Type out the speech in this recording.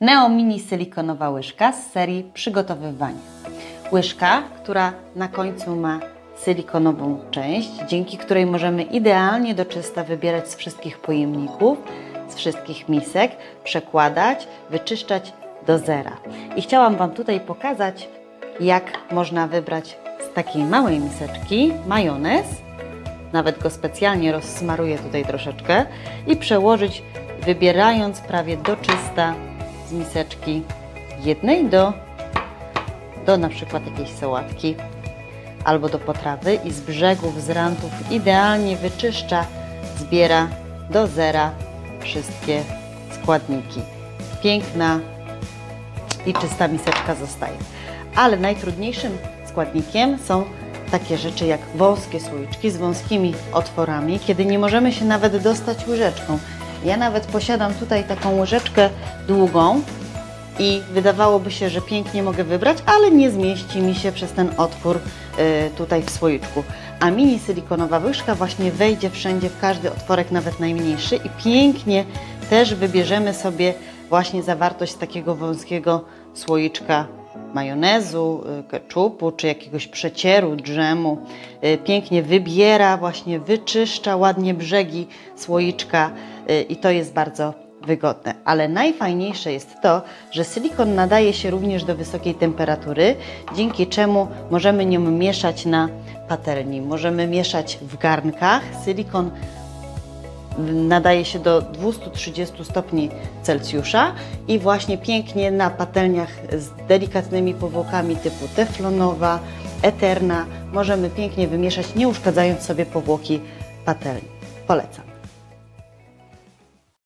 Neo Mini silikonowa łyżka z serii przygotowywania. Łyżka, która na końcu ma silikonową część, dzięki której możemy idealnie do czysta wybierać z wszystkich pojemników, z wszystkich misek, przekładać, wyczyszczać do zera. I chciałam Wam tutaj pokazać, jak można wybrać z takiej małej miseczki majonez, nawet go specjalnie rozsmaruję tutaj troszeczkę i przełożyć, wybierając prawie do czysta miseczki jednej do, do na przykład jakiejś sałatki albo do potrawy i z brzegów, z rantów idealnie wyczyszcza, zbiera do zera wszystkie składniki. Piękna i czysta miseczka zostaje. Ale najtrudniejszym składnikiem są takie rzeczy jak wąskie słoiczki z wąskimi otworami, kiedy nie możemy się nawet dostać łyżeczką. Ja nawet posiadam tutaj taką łyżeczkę długą i wydawałoby się, że pięknie mogę wybrać, ale nie zmieści mi się przez ten otwór y, tutaj w słoiczku. A mini silikonowa łyżka właśnie wejdzie wszędzie, w każdy otworek, nawet najmniejszy i pięknie też wybierzemy sobie właśnie zawartość takiego wąskiego słoiczka majonezu, y, keczupu czy jakiegoś przecieru, dżemu. Y, Pięknie wybiera, właśnie wyczyszcza ładnie brzegi słoiczka y, i to jest bardzo wygodne. Ale najfajniejsze jest to, że silikon nadaje się również do wysokiej temperatury, dzięki czemu możemy nią mieszać na patelni, możemy mieszać w garnkach. Silikon nadaje się do 230 stopni Celsjusza i właśnie pięknie na patelniach z delikatnymi powłokami typu teflonowa, eterna możemy pięknie wymieszać, nie uszkadzając sobie powłoki patelni. Polecam.